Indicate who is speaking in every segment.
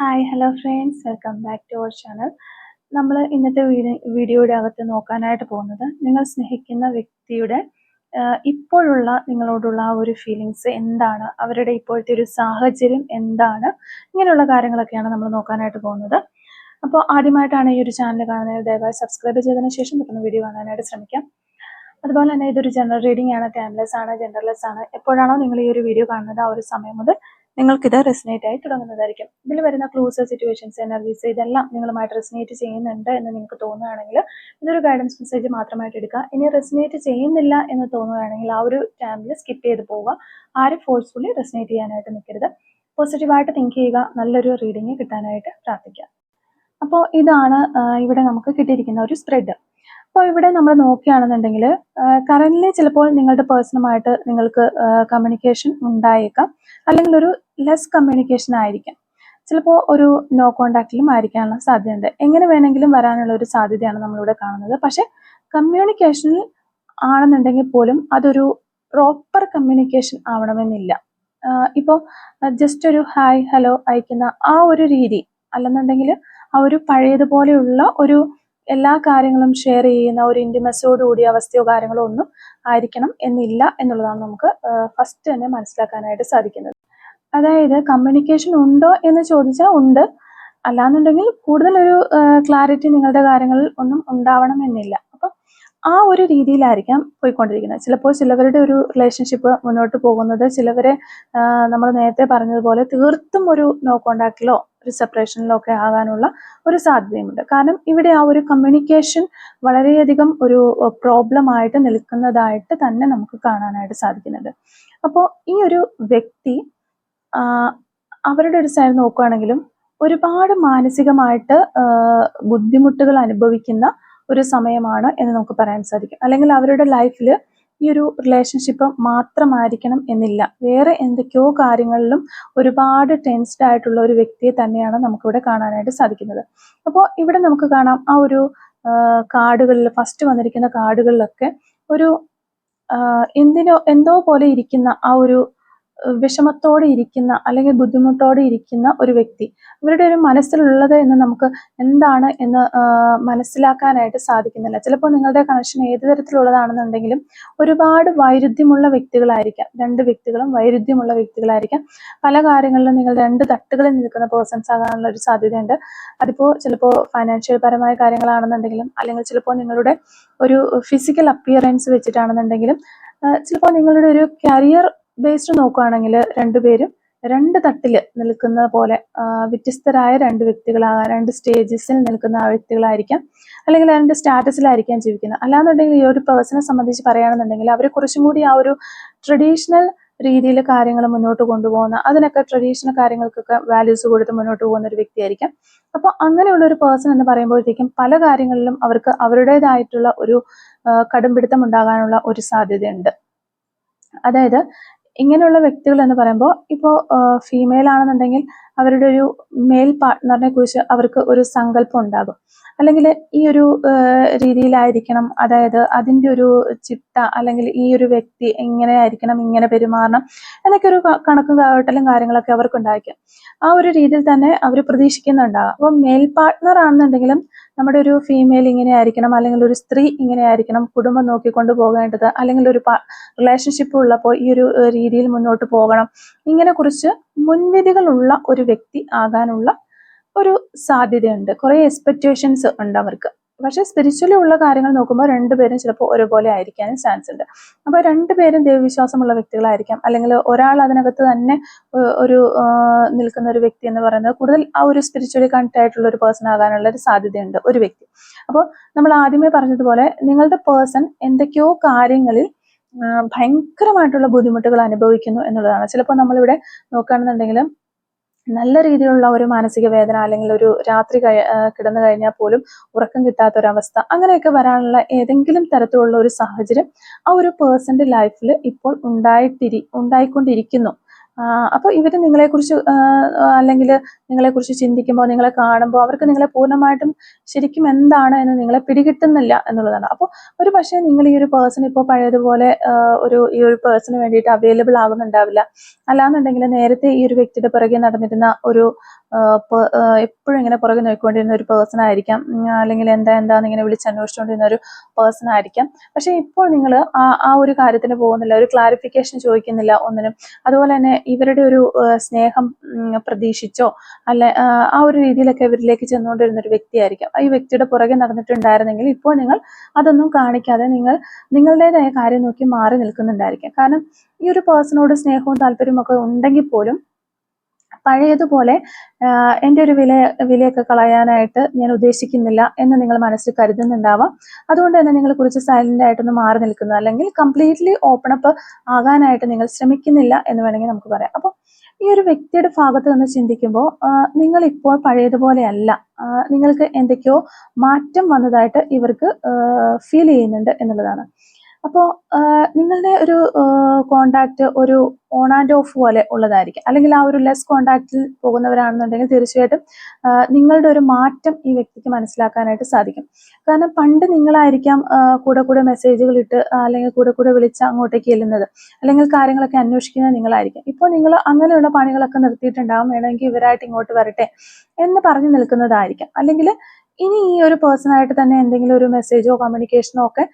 Speaker 1: hi hello friends welcome back to our channel നമ്മൾ ഇന്നത്തെ വീഡിയോയുടെ അകത്ത് നോക്കാനായിട്ട് പോകുന്നത് നിങ്ങൾ സ്നേഹിക്കുന്ന വ്യക്തിയുടെ ഇപ്പോഴുള്ള നിങ്ങളോടുള്ള ആ ഒരു ഫീലിങ്സ് എന്താണ് അവരുടെ ഇപ്പോഴത്തെ ഒരു സാഹചര്യം എന്താണ് ഇങ്ങനെയുള്ള കാര്യങ്ങളൊക്കെയാണ് നമ്മൾ നോക്കാനായിട്ട് പോകുന്നത് അപ്പോൾ ആദ്യമായിട്ടാണ് ഈ ഒരു ചാനൽ കാണുന്നത് ദയവായി സബ്സ്ക്രൈബ് ചെയ്തതിന് ശേഷം പെട്ടെന്ന് വീഡിയോ കാണാനായിട്ട് ശ്രമിക്കാം അതുപോലെ തന്നെ ഇതൊരു ജനറൽ റീഡിംഗ് ആണ് ടൈംലെസ് ആണ് ജെൻഡർലെസ് ആണ് എപ്പോഴാണോ നിങ്ങൾ ഈ ഒരു വീഡിയോ കാണുന്നത് ആ ഒരു സമയം മുതൽ നിങ്ങൾക്കിത് റെസിനേറ്റ് ആയി തുടങ്ങുന്നതായിരിക്കും ഇതിൽ വരുന്ന ക്ലൂസ് സിറ്റുവേഷൻസ് എനർജീസ് ഇതെല്ലാം നിങ്ങളുമായിട്ട് റെസിനേറ്റ് ചെയ്യുന്നുണ്ട് എന്ന് നിങ്ങൾക്ക് തോന്നുകയാണെങ്കിൽ ഇതൊരു ഗൈഡൻസ് മെസ്സേജ് മാത്രമായിട്ട് എടുക്കുക ഇനി റെസിനേറ്റ് ചെയ്യുന്നില്ല എന്ന് തോന്നുകയാണെങ്കിൽ ആ ഒരു ടൈമിൽ സ്കിപ്പ് ചെയ്ത് പോവുക ആരും ഫോഴ്സ്ഫുള്ളി റെസിനേറ്റ് ചെയ്യാനായിട്ട് നിൽക്കരുത് പോസിറ്റീവായിട്ട് തിങ്ക് ചെയ്യുക നല്ലൊരു റീഡിങ് കിട്ടാനായിട്ട് പ്രാർത്ഥിക്കുക അപ്പോൾ ഇതാണ് ഇവിടെ നമുക്ക് കിട്ടിയിരിക്കുന്ന ഒരു സ്പ്രെഡ് അപ്പോൾ ഇവിടെ നമ്മൾ നോക്കുകയാണെന്നുണ്ടെങ്കിൽ കറൻ്റ്ലി ചിലപ്പോൾ നിങ്ങളുടെ പേഴ്സണുമായിട്ട് നിങ്ങൾക്ക് കമ്മ്യൂണിക്കേഷൻ ഉണ്ടായേക്കാം അല്ലെങ്കിൽ ഒരു ലെസ് കമ്മ്യൂണിക്കേഷൻ ആയിരിക്കാം ചിലപ്പോൾ ഒരു നോ കോണ്ടാക്റ്റിലും ആയിരിക്കാനുള്ള സാധ്യതയുണ്ട് എങ്ങനെ വേണമെങ്കിലും വരാനുള്ള ഒരു സാധ്യതയാണ് നമ്മളിവിടെ കാണുന്നത് പക്ഷേ കമ്മ്യൂണിക്കേഷനിൽ ആണെന്നുണ്ടെങ്കിൽ പോലും അതൊരു പ്രോപ്പർ കമ്മ്യൂണിക്കേഷൻ ആവണമെന്നില്ല ഇപ്പോൾ ജസ്റ്റ് ഒരു ഹായ് ഹലോ അയക്കുന്ന ആ ഒരു രീതി അല്ലെന്നുണ്ടെങ്കിൽ ആ ഒരു പഴയതുപോലെയുള്ള ഒരു എല്ലാ കാര്യങ്ങളും ഷെയർ ചെയ്യുന്ന ഒരു ഇൻറ്റിമസിയോട് കൂടിയ അവസ്ഥയോ കാര്യങ്ങളോ ഒന്നും ആയിരിക്കണം എന്നില്ല എന്നുള്ളതാണ് നമുക്ക് ഫസ്റ്റ് തന്നെ മനസ്സിലാക്കാനായിട്ട് സാധിക്കുന്നത് അതായത് കമ്മ്യൂണിക്കേഷൻ ഉണ്ടോ എന്ന് ചോദിച്ചാൽ ഉണ്ട് അല്ലാന്നുണ്ടെങ്കിൽ കൂടുതലൊരു ക്ലാരിറ്റി നിങ്ങളുടെ കാര്യങ്ങളിൽ ഒന്നും ഉണ്ടാവണം എന്നില്ല അപ്പം ആ ഒരു രീതിയിലായിരിക്കാം പോയിക്കൊണ്ടിരിക്കുന്നത് ചിലപ്പോൾ ചിലവരുടെ ഒരു റിലേഷൻഷിപ്പ് മുന്നോട്ട് പോകുന്നത് ചിലവരെ നമ്മൾ നേരത്തെ പറഞ്ഞതുപോലെ തീർത്തും ഒരു നോ കോണ്ടാക്റ്റിലോ ഒരു സെപ്പറേഷനിലൊക്കെ ആകാനുള്ള ഒരു സാധ്യതയുമുണ്ട് കാരണം ഇവിടെ ആ ഒരു കമ്മ്യൂണിക്കേഷൻ വളരെയധികം ഒരു പ്രോബ്ലം ആയിട്ട് നിൽക്കുന്നതായിട്ട് തന്നെ നമുക്ക് കാണാനായിട്ട് സാധിക്കുന്നുണ്ട് അപ്പോൾ ഈ ഒരു വ്യക്തി അവരുടെ ഒരു സൈഡ് നോക്കുകയാണെങ്കിലും ഒരുപാട് മാനസികമായിട്ട് ബുദ്ധിമുട്ടുകൾ അനുഭവിക്കുന്ന ഒരു സമയമാണ് എന്ന് നമുക്ക് പറയാൻ സാധിക്കും അല്ലെങ്കിൽ അവരുടെ ലൈഫിൽ ഈ ഒരു റിലേഷൻഷിപ്പ് മാത്രമായിരിക്കണം എന്നില്ല വേറെ എന്തൊക്കെയോ കാര്യങ്ങളിലും ഒരുപാട് ടെൻസ്ഡ് ആയിട്ടുള്ള ഒരു വ്യക്തിയെ തന്നെയാണ് നമുക്കിവിടെ കാണാനായിട്ട് സാധിക്കുന്നത് അപ്പോൾ ഇവിടെ നമുക്ക് കാണാം ആ ഒരു കാർഡുകളിൽ ഫസ്റ്റ് വന്നിരിക്കുന്ന കാർഡുകളിലൊക്കെ ഒരു എന്തിനോ എന്തോ പോലെ ഇരിക്കുന്ന ആ ഒരു വിഷമത്തോടെ ഇരിക്കുന്ന അല്ലെങ്കിൽ ബുദ്ധിമുട്ടോടെ ഇരിക്കുന്ന ഒരു വ്യക്തി ഇവരുടെ ഒരു മനസ്സിലുള്ളത് എന്ന് നമുക്ക് എന്താണ് എന്ന് മനസ്സിലാക്കാനായിട്ട് സാധിക്കുന്നില്ല ചിലപ്പോൾ നിങ്ങളുടെ കണക്ഷൻ ഏത് തരത്തിലുള്ളതാണെന്നുണ്ടെങ്കിലും ഒരുപാട് വൈരുദ്ധ്യമുള്ള വ്യക്തികളായിരിക്കാം രണ്ട് വ്യക്തികളും വൈരുദ്ധ്യമുള്ള വ്യക്തികളായിരിക്കാം പല കാര്യങ്ങളിലും നിങ്ങൾ രണ്ട് തട്ടുകളിൽ നിൽക്കുന്ന പേഴ്സൺസ് ആകാനുള്ള ഒരു സാധ്യതയുണ്ട് അതിപ്പോൾ ചിലപ്പോൾ ഫൈനാൻഷ്യൽ പരമായ കാര്യങ്ങളാണെന്നുണ്ടെങ്കിലും അല്ലെങ്കിൽ ചിലപ്പോൾ നിങ്ങളുടെ ഒരു ഫിസിക്കൽ അപ്പിയറൻസ് വെച്ചിട്ടാണെന്നുണ്ടെങ്കിലും ചിലപ്പോൾ നിങ്ങളുടെ ഒരു കരിയർ ബേസ്ഡ് നോക്കുകയാണെങ്കിൽ രണ്ടുപേരും രണ്ട് തട്ടിൽ നിൽക്കുന്ന പോലെ വ്യത്യസ്തരായ രണ്ട് വ്യക്തികളാകാം രണ്ട് സ്റ്റേജസിൽ നിൽക്കുന്ന വ്യക്തികളായിരിക്കാം അല്ലെങ്കിൽ അതിൻ്റെ സ്റ്റാറ്റസിലായിരിക്കാം ജീവിക്കുന്നത് അല്ലാന്നുണ്ടെങ്കിൽ ഈ ഒരു പേഴ്സണെ സംബന്ധിച്ച് പറയുകയാണെന്നുണ്ടെങ്കിൽ അവരെ കുറച്ചും കൂടി ആ ഒരു ട്രഡീഷണൽ രീതിയിൽ കാര്യങ്ങൾ മുന്നോട്ട് കൊണ്ടുപോകുന്ന അതിനൊക്കെ ട്രഡീഷണൽ കാര്യങ്ങൾക്കൊക്കെ വാല്യൂസ് കൊടുത്ത് മുന്നോട്ട് പോകുന്ന ഒരു വ്യക്തിയായിരിക്കാം അപ്പോൾ അങ്ങനെയുള്ള ഒരു പേഴ്സൺ എന്ന് പറയുമ്പോഴത്തേക്കും പല കാര്യങ്ങളിലും അവർക്ക് അവരുടേതായിട്ടുള്ള ഒരു കടുംപിടുത്തം ഉണ്ടാകാനുള്ള ഒരു സാധ്യതയുണ്ട് അതായത് ഇങ്ങനെയുള്ള വ്യക്തികൾ എന്ന് പറയുമ്പോൾ ഇപ്പോൾ ഫീമെയിൽ ആണെന്നുണ്ടെങ്കിൽ അവരുടെ ഒരു മെയിൽ പാർട്ട്ണറിനെ കുറിച്ച് അവർക്ക് ഒരു സങ്കല്പം ഉണ്ടാകും അല്ലെങ്കിൽ ഈ ഒരു രീതിയിലായിരിക്കണം അതായത് അതിൻ്റെ ഒരു ചിട്ട അല്ലെങ്കിൽ ഈ ഒരു വ്യക്തി എങ്ങനെ ആയിരിക്കണം ഇങ്ങനെ പെരുമാറണം എന്നൊക്കെ ഒരു കണക്കും കാവട്ടലും കാര്യങ്ങളൊക്കെ അവർക്ക് ഉണ്ടായിരിക്കും ആ ഒരു രീതിയിൽ തന്നെ അവർ പ്രതീക്ഷിക്കുന്നുണ്ടാകും അപ്പോൾ മെയിൽ പാർട്ട്ണർ ആണെന്നുണ്ടെങ്കിലും നമ്മുടെ ഒരു ഫീമെയിൽ ഇങ്ങനെ ആയിരിക്കണം അല്ലെങ്കിൽ ഒരു സ്ത്രീ ഇങ്ങനെ ആയിരിക്കണം കുടുംബം നോക്കിക്കൊണ്ട് പോകേണ്ടത് അല്ലെങ്കിൽ ഒരു റിലേഷൻഷിപ്പ് ഉള്ളപ്പോൾ ഈ ഒരു രീതിയിൽ മുന്നോട്ട് പോകണം ഇങ്ങനെ കുറിച്ച് മുൻവിധികളുള്ള ഒരു വ്യക്തി ആകാനുള്ള ഒരു സാധ്യതയുണ്ട് കുറേ എക്സ്പെക്റ്റേഷൻസ് ഉണ്ട് അവർക്ക് പക്ഷേ സ്പിരിച്വലി ഉള്ള കാര്യങ്ങൾ നോക്കുമ്പോൾ രണ്ടുപേരും ചിലപ്പോൾ ഒരുപോലെ ആയിരിക്കാനും ചാൻസ് ഉണ്ട് അപ്പോൾ രണ്ടുപേരും ദൈവവിശ്വാസമുള്ള വ്യക്തികളായിരിക്കാം അല്ലെങ്കിൽ ഒരാൾ അതിനകത്ത് തന്നെ ഒരു നിൽക്കുന്ന ഒരു വ്യക്തി എന്ന് പറയുന്നത് കൂടുതൽ ആ ഒരു സ്പിരിച്വലി കണക്ട് ആയിട്ടുള്ള ഒരു പേഴ്സൺ ആകാനുള്ള ഒരു സാധ്യതയുണ്ട് ഒരു വ്യക്തി അപ്പോൾ നമ്മൾ ആദ്യമേ പറഞ്ഞതുപോലെ നിങ്ങളുടെ പേഴ്സൺ എന്തൊക്കെയോ കാര്യങ്ങളിൽ ഭയങ്കരമായിട്ടുള്ള ബുദ്ധിമുട്ടുകൾ അനുഭവിക്കുന്നു എന്നുള്ളതാണ് ചിലപ്പോൾ നമ്മളിവിടെ നോക്കുകയാണെന്നുണ്ടെങ്കിൽ നല്ല രീതിയിലുള്ള ഒരു മാനസിക വേദന അല്ലെങ്കിൽ ഒരു രാത്രി കഴി കിടന്നു കഴിഞ്ഞാൽ പോലും ഉറക്കം കിട്ടാത്ത ഒരവസ്ഥ അങ്ങനെയൊക്കെ വരാനുള്ള ഏതെങ്കിലും തരത്തിലുള്ള ഒരു സാഹചര്യം ആ ഒരു പേഴ്സൻ്റെ ലൈഫിൽ ഇപ്പോൾ ഉണ്ടായിട്ടിരി ഉണ്ടായിക്കൊണ്ടിരിക്കുന്നു അപ്പോൾ ഇവർ നിങ്ങളെക്കുറിച്ച് അല്ലെങ്കിൽ നിങ്ങളെക്കുറിച്ച് ചിന്തിക്കുമ്പോൾ നിങ്ങളെ കാണുമ്പോൾ അവർക്ക് നിങ്ങളെ പൂർണ്ണമായിട്ടും ശരിക്കും എന്താണ് എന്ന് നിങ്ങളെ പിടികിട്ടുന്നില്ല എന്നുള്ളതാണ് അപ്പോൾ ഒരു പക്ഷേ നിങ്ങൾ ഈ ഒരു പേഴ്സൺ ഇപ്പോൾ പഴയതുപോലെ ഒരു ഈ ഒരു പേഴ്സണിന് വേണ്ടിയിട്ട് അവൈലബിൾ ആകുന്നുണ്ടാവില്ല അല്ലാന്നുണ്ടെങ്കിൽ നേരത്തെ ഈ ഒരു വ്യക്തിയുടെ പിറകെ നടന്നിരുന്ന ഒരു എപ്പോഴും ഇങ്ങനെ പുറകെ നോക്കിക്കൊണ്ടിരുന്ന ഒരു പേഴ്സൺ ആയിരിക്കാം അല്ലെങ്കിൽ എന്താ എന്താന്ന് ഇങ്ങനെ വിളിച്ചന്വേഷിച്ചുകൊണ്ടിരുന്ന ഒരു പേഴ്സൺ ആയിരിക്കാം പക്ഷേ ഇപ്പോൾ നിങ്ങൾ ആ ആ ഒരു കാര്യത്തിന് പോകുന്നില്ല ഒരു ക്ലാരിഫിക്കേഷൻ ചോദിക്കുന്നില്ല ഒന്നിനും അതുപോലെ തന്നെ ഇവരുടെ ഒരു സ്നേഹം പ്രതീക്ഷിച്ചോ അല്ലെ ആ ഒരു രീതിയിലൊക്കെ ഇവരിലേക്ക് ചെന്നുകൊണ്ടിരുന്ന ഒരു വ്യക്തിയായിരിക്കാം ഈ വ്യക്തിയുടെ പുറകെ നടന്നിട്ടുണ്ടായിരുന്നെങ്കിൽ ഇപ്പോൾ നിങ്ങൾ അതൊന്നും കാണിക്കാതെ നിങ്ങൾ നിങ്ങളുടേതായ കാര്യം നോക്കി മാറി നിൽക്കുന്നുണ്ടായിരിക്കാം കാരണം ഈ ഒരു പേഴ്സണോട് സ്നേഹവും താല്പര്യവും ഒക്കെ ഉണ്ടെങ്കിൽ പോലും പഴയതുപോലെ എൻ്റെ ഒരു വില വിലയൊക്കെ കളയാനായിട്ട് ഞാൻ ഉദ്ദേശിക്കുന്നില്ല എന്ന് നിങ്ങൾ മനസ്സിൽ കരുതുന്നുണ്ടാവാം അതുകൊണ്ട് തന്നെ നിങ്ങൾ കുറച്ച് സൈലൻ്റ് ആയിട്ടൊന്ന് മാറി നിൽക്കുന്നു അല്ലെങ്കിൽ കംപ്ലീറ്റ്ലി ഓപ്പൺ അപ്പ് ആകാനായിട്ട് നിങ്ങൾ ശ്രമിക്കുന്നില്ല എന്ന് വേണമെങ്കിൽ നമുക്ക് പറയാം അപ്പോൾ ഈ ഒരു വ്യക്തിയുടെ ഭാഗത്ത് നിന്ന് ചിന്തിക്കുമ്പോൾ നിങ്ങൾ ഇപ്പോൾ പഴയതുപോലെയല്ല നിങ്ങൾക്ക് എന്തൊക്കെയോ മാറ്റം വന്നതായിട്ട് ഇവർക്ക് ഫീൽ ചെയ്യുന്നുണ്ട് എന്നുള്ളതാണ് അപ്പോൾ നിങ്ങളുടെ ഒരു കോണ്ടാക്ട് ഒരു ഓൺ ആൻഡ് ഓഫ് പോലെ ഉള്ളതായിരിക്കും അല്ലെങ്കിൽ ആ ഒരു ലെസ് കോണ്ടാക്റ്റിൽ പോകുന്നവരാണെന്നുണ്ടെങ്കിൽ തീർച്ചയായിട്ടും നിങ്ങളുടെ ഒരു മാറ്റം ഈ വ്യക്തിക്ക് മനസ്സിലാക്കാനായിട്ട് സാധിക്കും കാരണം പണ്ട് നിങ്ങളായിരിക്കാം കൂടെ കൂടെ മെസ്സേജുകൾ ഇട്ട് അല്ലെങ്കിൽ കൂടെ കൂടെ വിളിച്ച് അങ്ങോട്ടേക്ക് ചെല്ലുന്നത് അല്ലെങ്കിൽ കാര്യങ്ങളൊക്കെ അന്വേഷിക്കുന്നത് നിങ്ങളായിരിക്കും ഇപ്പോൾ നിങ്ങൾ അങ്ങനെയുള്ള പണികളൊക്കെ നിർത്തിയിട്ടുണ്ടാവും വേണമെങ്കിൽ ഇവരായിട്ട് ഇങ്ങോട്ട് വരട്ടെ എന്ന് പറഞ്ഞു നിൽക്കുന്നതായിരിക്കാം അല്ലെങ്കിൽ ഇനി ഈ ഒരു പേഴ്സണായിട്ട് തന്നെ എന്തെങ്കിലും ഒരു മെസ്സേജോ കമ്മ്യൂണിക്കേഷനോ ഒക്കെ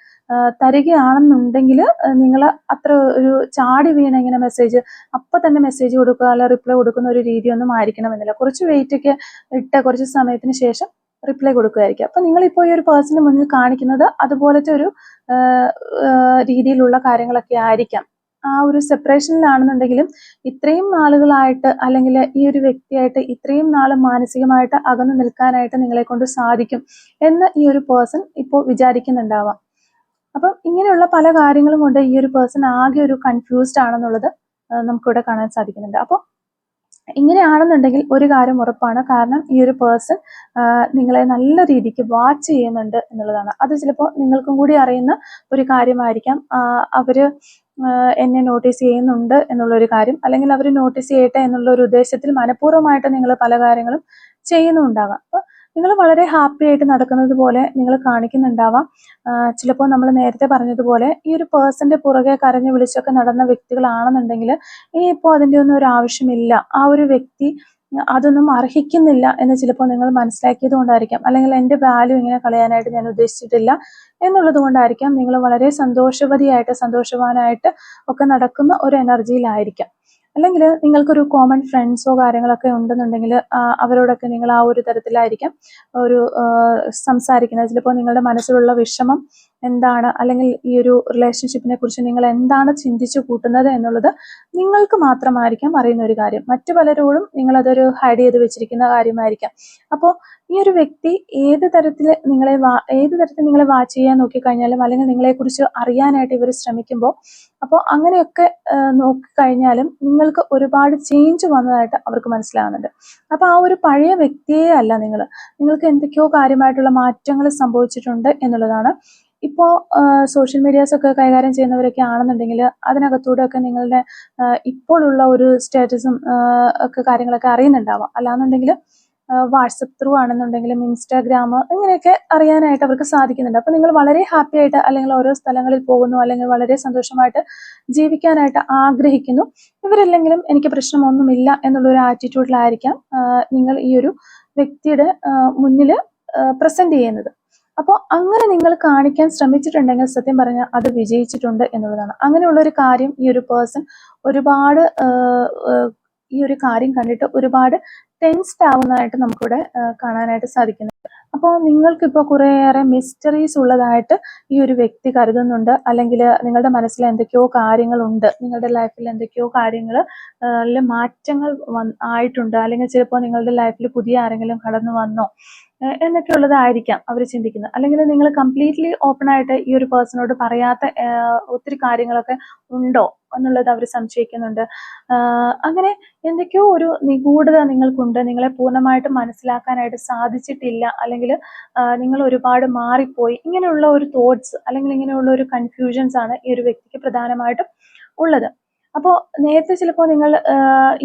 Speaker 1: തരികയാണെന്നുണ്ടെങ്കിൽ നിങ്ങൾ അത്ര ഒരു ചാടി വീണ ഇങ്ങനെ മെസ്സേജ് അപ്പം തന്നെ മെസ്സേജ് കൊടുക്കുക അല്ല റിപ്ലൈ കൊടുക്കുന്ന ഒരു രീതിയൊന്നും ആയിരിക്കണമെന്നില്ല കുറച്ച് ഒക്കെ ഇട്ട കുറച്ച് സമയത്തിന് ശേഷം റിപ്ലൈ കൊടുക്കുകയായിരിക്കും അപ്പം നിങ്ങളിപ്പോൾ ഈ ഒരു പേഴ്സണിന് മുന്നിൽ കാണിക്കുന്നത് അതുപോലത്തെ ഒരു രീതിയിലുള്ള കാര്യങ്ങളൊക്കെ ആയിരിക്കാം ആ ഒരു സെപ്പറേഷനിലാണെന്നുണ്ടെങ്കിലും ഇത്രയും നാളുകളായിട്ട് അല്ലെങ്കിൽ ഈ ഒരു വ്യക്തിയായിട്ട് ഇത്രയും നാൾ മാനസികമായിട്ട് അകന്നു നിൽക്കാനായിട്ട് നിങ്ങളെ കൊണ്ട് സാധിക്കും എന്ന് ഈ ഒരു പേഴ്സൺ ഇപ്പോൾ വിചാരിക്കുന്നുണ്ടാവാം അപ്പം ഇങ്ങനെയുള്ള പല കാര്യങ്ങളും കൊണ്ട് ഈ ഒരു പേഴ്സൺ ആകെ ഒരു കൺഫ്യൂസ്ഡ് ആണെന്നുള്ളത് നമുക്കിവിടെ കാണാൻ സാധിക്കുന്നുണ്ട് അപ്പോൾ ഇങ്ങനെയാണെന്നുണ്ടെങ്കിൽ ഒരു കാര്യം ഉറപ്പാണ് കാരണം ഈ ഒരു പേഴ്സൺ നിങ്ങളെ നല്ല രീതിക്ക് വാച്ച് ചെയ്യുന്നുണ്ട് എന്നുള്ളതാണ് അത് ചിലപ്പോൾ നിങ്ങൾക്കും കൂടി അറിയുന്ന ഒരു കാര്യമായിരിക്കാം അവർ എന്നെ നോട്ടീസ് ചെയ്യുന്നുണ്ട് എന്നുള്ളൊരു കാര്യം അല്ലെങ്കിൽ അവർ നോട്ടീസ് ചെയ്യട്ടെ എന്നുള്ള ഒരു ഉദ്ദേശത്തിൽ മനഃപൂർവ്വമായിട്ട് നിങ്ങൾ പല കാര്യങ്ങളും ചെയ്യുന്നുണ്ടാകാം അപ്പോൾ നിങ്ങൾ വളരെ ഹാപ്പി ആയിട്ട് നടക്കുന്നത് പോലെ നിങ്ങൾ കാണിക്കുന്നുണ്ടാവാം ചിലപ്പോൾ നമ്മൾ നേരത്തെ പറഞ്ഞതുപോലെ ഈ ഒരു പേഴ്സന്റെ പുറകെ കരഞ്ഞു വിളിച്ചൊക്കെ നടന്ന വ്യക്തികളാണെന്നുണ്ടെങ്കിൽ ഇനിയിപ്പോൾ അതിൻ്റെ ഒന്നും ഒരു ആവശ്യമില്ല ആ ഒരു വ്യക്തി അതൊന്നും അർഹിക്കുന്നില്ല എന്ന് ചിലപ്പോൾ നിങ്ങൾ മനസ്സിലാക്കിയത് കൊണ്ടായിരിക്കാം അല്ലെങ്കിൽ എൻ്റെ വാല്യൂ ഇങ്ങനെ കളയാനായിട്ട് ഞാൻ ഉദ്ദേശിച്ചിട്ടില്ല എന്നുള്ളത് കൊണ്ടായിരിക്കാം നിങ്ങൾ വളരെ സന്തോഷവതിയായിട്ട് സന്തോഷവാനായിട്ട് ഒക്കെ നടക്കുന്ന ഒരു എനർജിയിലായിരിക്കാം അല്ലെങ്കിൽ നിങ്ങൾക്കൊരു കോമൺ ഫ്രണ്ട്സോ കാര്യങ്ങളൊക്കെ ഉണ്ടെന്നുണ്ടെങ്കിൽ അവരോടൊക്കെ നിങ്ങൾ ആ ഒരു തരത്തിലായിരിക്കാം ഒരു സംസാരിക്കുന്നത് ചിലപ്പോൾ നിങ്ങളുടെ മനസ്സിലുള്ള വിഷമം എന്താണ് അല്ലെങ്കിൽ ഈ ഒരു റിലേഷൻഷിപ്പിനെ കുറിച്ച് നിങ്ങൾ എന്താണ് ചിന്തിച്ചു കൂട്ടുന്നത് എന്നുള്ളത് നിങ്ങൾക്ക് മാത്രമായിരിക്കാം അറിയുന്ന ഒരു കാര്യം മറ്റു പലരോടും നിങ്ങളതൊരു ഹൈഡ് ചെയ്ത് വെച്ചിരിക്കുന്ന കാര്യമായിരിക്കാം അപ്പോൾ ഈ ഒരു വ്യക്തി ഏത് തരത്തിൽ നിങ്ങളെ ഏത് തരത്തിൽ നിങ്ങളെ വാച്ച് ചെയ്യാൻ നോക്കിക്കഴിഞ്ഞാലും അല്ലെങ്കിൽ നിങ്ങളെക്കുറിച്ച് അറിയാനായിട്ട് ഇവർ ശ്രമിക്കുമ്പോൾ അപ്പോൾ അങ്ങനെയൊക്കെ നോക്കിക്കഴിഞ്ഞാലും നിങ്ങൾക്ക് ഒരുപാട് ചേഞ്ച് വന്നതായിട്ട് അവർക്ക് മനസ്സിലാകുന്നുണ്ട് അപ്പോൾ ആ ഒരു പഴയ വ്യക്തിയെ അല്ല നിങ്ങൾ നിങ്ങൾക്ക് എന്തൊക്കെയോ കാര്യമായിട്ടുള്ള മാറ്റങ്ങൾ സംഭവിച്ചിട്ടുണ്ട് എന്നുള്ളതാണ് ഇപ്പോൾ സോഷ്യൽ മീഡിയാസൊക്കെ കൈകാര്യം ചെയ്യുന്നവരൊക്കെ ആണെന്നുണ്ടെങ്കിൽ അതിനകത്തൂടെ ഒക്കെ നിങ്ങളുടെ ഇപ്പോഴുള്ള ഒരു സ്റ്റാറ്റസും ഒക്കെ കാര്യങ്ങളൊക്കെ അറിയുന്നുണ്ടാവാം അല്ലാന്നുണ്ടെങ്കിൽ വാട്സപ്പ് ത്രൂ ആണെന്നുണ്ടെങ്കിലും ഇൻസ്റ്റാഗ്രാം ഇങ്ങനെയൊക്കെ അറിയാനായിട്ട് അവർക്ക് സാധിക്കുന്നുണ്ട് അപ്പോൾ നിങ്ങൾ വളരെ ഹാപ്പി ആയിട്ട് അല്ലെങ്കിൽ ഓരോ സ്ഥലങ്ങളിൽ പോകുന്നു അല്ലെങ്കിൽ വളരെ സന്തോഷമായിട്ട് ജീവിക്കാനായിട്ട് ആഗ്രഹിക്കുന്നു ഇവരല്ലെങ്കിലും എനിക്ക് പ്രശ്നമൊന്നുമില്ല എന്നുള്ളൊരു ആറ്റിറ്റ്യൂഡിലായിരിക്കാം നിങ്ങൾ ഈ ഒരു വ്യക്തിയുടെ മുന്നിൽ പ്രസൻറ്റ് ചെയ്യുന്നത് അപ്പോൾ അങ്ങനെ നിങ്ങൾ കാണിക്കാൻ ശ്രമിച്ചിട്ടുണ്ടെങ്കിൽ സത്യം പറഞ്ഞാൽ അത് വിജയിച്ചിട്ടുണ്ട് എന്നുള്ളതാണ് അങ്ങനെയുള്ള ഒരു കാര്യം ഈ ഒരു പേഴ്സൺ ഒരുപാട് ഈ ഒരു കാര്യം കണ്ടിട്ട് ഒരുപാട് ടെൻസ്ഡ് ആവുന്നതായിട്ട് നമുക്കിവിടെ കാണാനായിട്ട് സാധിക്കുന്നുണ്ട് അപ്പോൾ നിങ്ങൾക്കിപ്പോൾ കുറേയേറെ മിസ്റ്ററീസ് ഉള്ളതായിട്ട് ഈ ഒരു വ്യക്തി കരുതുന്നുണ്ട് അല്ലെങ്കിൽ നിങ്ങളുടെ മനസ്സിൽ എന്തൊക്കെയോ കാര്യങ്ങളുണ്ട് നിങ്ങളുടെ ലൈഫിൽ എന്തൊക്കെയോ കാര്യങ്ങൾ മാറ്റങ്ങൾ ആയിട്ടുണ്ട് അല്ലെങ്കിൽ ചിലപ്പോൾ നിങ്ങളുടെ ലൈഫിൽ പുതിയ ആരെങ്കിലും കടന്നു വന്നോ എന്നൊക്കെയുള്ളതായിരിക്കാം അവർ ചിന്തിക്കുന്നത് അല്ലെങ്കിൽ നിങ്ങൾ കംപ്ലീറ്റ്ലി ഓപ്പൺ ആയിട്ട് ഈ ഒരു പേഴ്സണോട് പറയാത്ത ഒത്തിരി കാര്യങ്ങളൊക്കെ ഉണ്ടോ എന്നുള്ളത് അവർ സംശയിക്കുന്നുണ്ട് അങ്ങനെ എന്തൊക്കെയോ ഒരു നിഗൂഢത നിങ്ങൾക്കുണ്ട് നിങ്ങളെ പൂർണ്ണമായിട്ട് മനസ്സിലാക്കാനായിട്ട് സാധിച്ചിട്ടില്ല അല്ലെങ്കിൽ നിങ്ങൾ ഒരുപാട് മാറിപ്പോയി ഇങ്ങനെയുള്ള ഒരു തോട്ട്സ് അല്ലെങ്കിൽ ഇങ്ങനെയുള്ള ഒരു കൺഫ്യൂഷൻസ് ആണ് ഈ ഒരു വ്യക്തിക്ക് പ്രധാനമായിട്ടും ഉള്ളത് അപ്പോൾ നേരത്തെ ചിലപ്പോൾ നിങ്ങൾ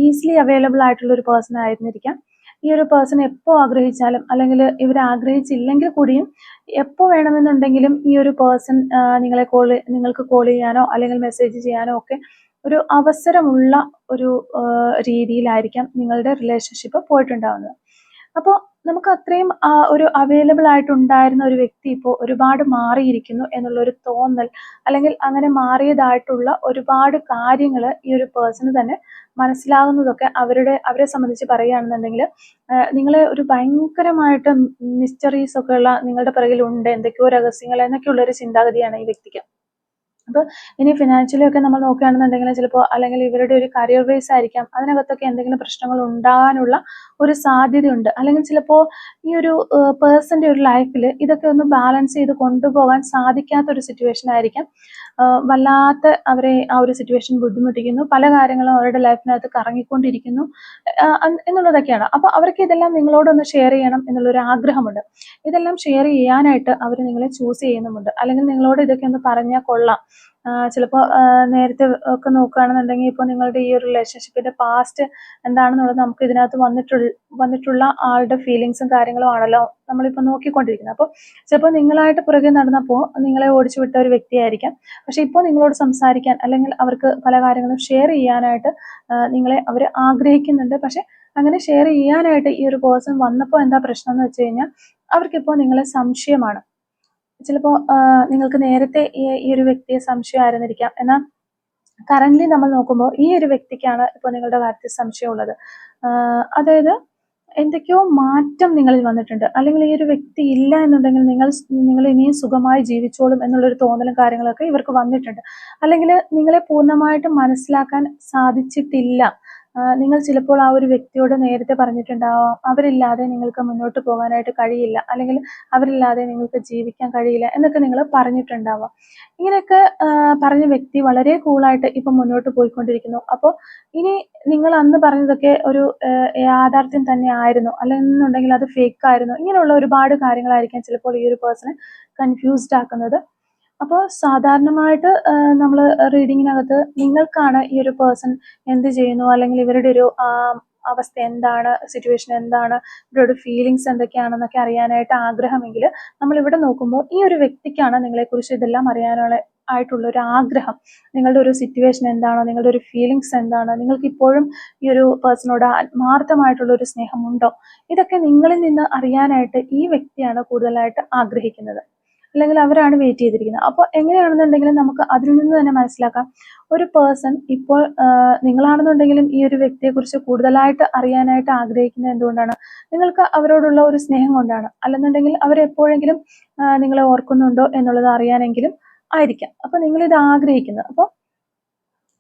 Speaker 1: ഈസിലി അവൈലബിൾ ആയിട്ടുള്ള ഒരു പേഴ്സൺ ആയിരുന്നിരിക്കാം ഈ ഒരു പേഴ്സൺ എപ്പോൾ ആഗ്രഹിച്ചാലും അല്ലെങ്കിൽ ഇവർ ആഗ്രഹിച്ചില്ലെങ്കിൽ കൂടിയും എപ്പോൾ വേണമെന്നുണ്ടെങ്കിലും ഈ ഒരു പേഴ്സൺ നിങ്ങളെ കോൾ നിങ്ങൾക്ക് കോൾ ചെയ്യാനോ അല്ലെങ്കിൽ മെസ്സേജ് ചെയ്യാനോ ഒക്കെ ഒരു അവസരമുള്ള ഒരു രീതിയിലായിരിക്കാം നിങ്ങളുടെ റിലേഷൻഷിപ്പ് പോയിട്ടുണ്ടാവുന്നത് അപ്പോൾ നമുക്ക് അത്രയും ഒരു അവൈലബിൾ ആയിട്ട് ഉണ്ടായിരുന്ന ഒരു വ്യക്തി ഇപ്പോൾ ഒരുപാട് മാറിയിരിക്കുന്നു എന്നുള്ളൊരു തോന്നൽ അല്ലെങ്കിൽ അങ്ങനെ മാറിയതായിട്ടുള്ള ഒരുപാട് കാര്യങ്ങൾ ഈ ഒരു പേഴ്സണ് തന്നെ മനസ്സിലാകുന്നതൊക്കെ അവരുടെ അവരെ സംബന്ധിച്ച് പറയുകയാണെന്നുണ്ടെങ്കിൽ നിങ്ങളെ ഒരു ഭയങ്കരമായിട്ട് മിസ്റ്ററീസ് ഒക്കെ ഉള്ള നിങ്ങളുടെ പിറകിലുണ്ട് എന്തൊക്കെയോ രഹസ്യങ്ങൾ എന്നൊക്കെയുള്ള ഒരു ചിന്താഗതിയാണ് ഈ വ്യക്തിക്ക് അപ്പോൾ ഇനി ഫിനാൻഷ്യലി ഒക്കെ നമ്മൾ നോക്കുകയാണെന്നുണ്ടെങ്കിൽ ചിലപ്പോൾ അല്ലെങ്കിൽ ഇവരുടെ ഒരു കരിയർ ബേസ് ആയിരിക്കാം അതിനകത്തൊക്കെ എന്തെങ്കിലും പ്രശ്നങ്ങൾ ഉണ്ടാകാനുള്ള ഒരു സാധ്യതയുണ്ട് അല്ലെങ്കിൽ ചിലപ്പോൾ ഈ ഒരു പേഴ്സന്റെ ഒരു ലൈഫിൽ ഇതൊക്കെ ഒന്ന് ബാലൻസ് ചെയ്ത് കൊണ്ടുപോകാൻ സാധിക്കാത്ത ഒരു സിറ്റുവേഷൻ ആയിരിക്കാം വല്ലാത്ത അവരെ ആ ഒരു സിറ്റുവേഷൻ ബുദ്ധിമുട്ടിക്കുന്നു പല കാര്യങ്ങളും അവരുടെ ലൈഫിനകത്ത് കറങ്ങിക്കൊണ്ടിരിക്കുന്നു എന്നുള്ളതൊക്കെയാണ് അപ്പോൾ അവർക്ക് ഇതെല്ലാം നിങ്ങളോടൊന്ന് ഷെയർ ചെയ്യണം എന്നുള്ളൊരു ആഗ്രഹമുണ്ട് ഇതെല്ലാം ഷെയർ ചെയ്യാനായിട്ട് അവർ നിങ്ങളെ ചൂസ് ചെയ്യുന്നുമുണ്ട് അല്ലെങ്കിൽ നിങ്ങളോട് ഇതൊക്കെ ഒന്ന് പറഞ്ഞാൽ കൊള്ളാം ചിലപ്പോൾ നേരത്തെ ഒക്കെ നോക്കുകയാണെന്നുണ്ടെങ്കിൽ ഇപ്പോൾ നിങ്ങളുടെ ഈ ഒരു റിലേഷൻഷിപ്പിൻ്റെ പാസ്റ്റ് എന്താണെന്നുള്ളത് നമുക്ക് ഇതിനകത്ത് വന്നിട്ടുള്ള വന്നിട്ടുള്ള ആളുടെ ഫീലിങ്സും കാര്യങ്ങളും ആണല്ലോ നമ്മളിപ്പോൾ നോക്കിക്കൊണ്ടിരിക്കുന്നത് അപ്പോൾ ചിലപ്പോൾ നിങ്ങളായിട്ട് പുറകെ നടന്നപ്പോൾ നിങ്ങളെ ഓടിച്ചു വിട്ട ഒരു വ്യക്തിയായിരിക്കാം പക്ഷേ ഇപ്പോൾ നിങ്ങളോട് സംസാരിക്കാൻ അല്ലെങ്കിൽ അവർക്ക് പല കാര്യങ്ങളും ഷെയർ ചെയ്യാനായിട്ട് നിങ്ങളെ അവർ ആഗ്രഹിക്കുന്നുണ്ട് പക്ഷേ അങ്ങനെ ഷെയർ ചെയ്യാനായിട്ട് ഈ ഒരു പേഴ്സൺ വന്നപ്പോൾ എന്താ പ്രശ്നം എന്ന് വെച്ച് കഴിഞ്ഞാൽ അവർക്കിപ്പോൾ നിങ്ങളെ സംശയമാണ് ചിലപ്പോൾ നിങ്ങൾക്ക് നേരത്തെ ഈ ഒരു വ്യക്തിയെ സംശയമായിരുന്നിരിക്കാം എന്നാൽ കറൻ്റ്ലി നമ്മൾ നോക്കുമ്പോൾ ഈ ഒരു വ്യക്തിക്കാണ് ഇപ്പോൾ നിങ്ങളുടെ കാര്യത്തിൽ സംശയമുള്ളത് അതായത് എന്തൊക്കെയോ മാറ്റം നിങ്ങളിൽ വന്നിട്ടുണ്ട് അല്ലെങ്കിൽ ഈ ഒരു വ്യക്തി ഇല്ല എന്നുണ്ടെങ്കിൽ നിങ്ങൾ നിങ്ങൾ ഇനിയും സുഖമായി ജീവിച്ചോളും എന്നുള്ളൊരു തോന്നലും കാര്യങ്ങളൊക്കെ ഇവർക്ക് വന്നിട്ടുണ്ട് അല്ലെങ്കിൽ നിങ്ങളെ പൂർണ്ണമായിട്ടും മനസ്സിലാക്കാൻ സാധിച്ചിട്ടില്ല നിങ്ങൾ ചിലപ്പോൾ ആ ഒരു വ്യക്തിയോട് നേരത്തെ പറഞ്ഞിട്ടുണ്ടാവാം അവരില്ലാതെ നിങ്ങൾക്ക് മുന്നോട്ട് പോകാനായിട്ട് കഴിയില്ല അല്ലെങ്കിൽ അവരില്ലാതെ നിങ്ങൾക്ക് ജീവിക്കാൻ കഴിയില്ല എന്നൊക്കെ നിങ്ങൾ പറഞ്ഞിട്ടുണ്ടാവാം ഇങ്ങനെയൊക്കെ പറഞ്ഞ വ്യക്തി വളരെ കൂളായിട്ട് ഇപ്പം മുന്നോട്ട് പോയിക്കൊണ്ടിരിക്കുന്നു അപ്പോൾ ഇനി നിങ്ങൾ അന്ന് പറഞ്ഞതൊക്കെ ഒരു യാഥാർത്ഥ്യം തന്നെ ആയിരുന്നു അല്ലെന്നുണ്ടെങ്കിൽ അത് ഫേക്ക് ആയിരുന്നു ഇങ്ങനെയുള്ള ഒരുപാട് കാര്യങ്ങളായിരിക്കാം ചിലപ്പോൾ ഈ ഒരു പേഴ്സണെ കൺഫ്യൂസ്ഡ് ആക്കുന്നത് അപ്പോൾ സാധാരണമായിട്ട് നമ്മൾ റീഡിങ്ങിനകത്ത് നിങ്ങൾക്കാണ് ഈ ഒരു പേഴ്സൺ എന്ത് ചെയ്യുന്നു അല്ലെങ്കിൽ ഇവരുടെ ഒരു അവസ്ഥ എന്താണ് സിറ്റുവേഷൻ എന്താണ് ഇവരുടെ ഫീലിങ്സ് എന്തൊക്കെയാണെന്നൊക്കെ അറിയാനായിട്ട് ആഗ്രഹമെങ്കിൽ നമ്മൾ ഇവിടെ നോക്കുമ്പോൾ ഈ ഒരു വ്യക്തിക്കാണ് നിങ്ങളെക്കുറിച്ച് ഇതെല്ലാം അറിയാനുള്ള ആയിട്ടുള്ള ഒരു ആഗ്രഹം നിങ്ങളുടെ ഒരു സിറ്റുവേഷൻ എന്താണോ നിങ്ങളുടെ ഒരു ഫീലിങ്സ് എന്താണ് നിങ്ങൾക്ക് ഇപ്പോഴും ഈ ഒരു പേഴ്സണോട് ആത്മാർത്ഥമായിട്ടുള്ള ഒരു സ്നേഹമുണ്ടോ ഇതൊക്കെ നിങ്ങളിൽ നിന്ന് അറിയാനായിട്ട് ഈ വ്യക്തിയാണ് കൂടുതലായിട്ട് ആഗ്രഹിക്കുന്നത് അല്ലെങ്കിൽ അവരാണ് വെയിറ്റ് ചെയ്തിരിക്കുന്നത് അപ്പോൾ എങ്ങനെയാണെന്നുണ്ടെങ്കിലും നമുക്ക് അതിൽ നിന്ന് തന്നെ മനസ്സിലാക്കാം ഒരു പേഴ്സൺ ഇപ്പോൾ നിങ്ങളാണെന്നുണ്ടെങ്കിലും ഈ ഒരു വ്യക്തിയെക്കുറിച്ച് കൂടുതലായിട്ട് അറിയാനായിട്ട് ആഗ്രഹിക്കുന്നത് എന്തുകൊണ്ടാണ് നിങ്ങൾക്ക് അവരോടുള്ള ഒരു സ്നേഹം കൊണ്ടാണ് അല്ലെന്നുണ്ടെങ്കിൽ അവരെപ്പോഴെങ്കിലും നിങ്ങളെ ഓർക്കുന്നുണ്ടോ എന്നുള്ളത് അറിയാനെങ്കിലും ആയിരിക്കാം അപ്പോൾ നിങ്ങളിത് ആഗ്രഹിക്കുന്നത് അപ്പോൾ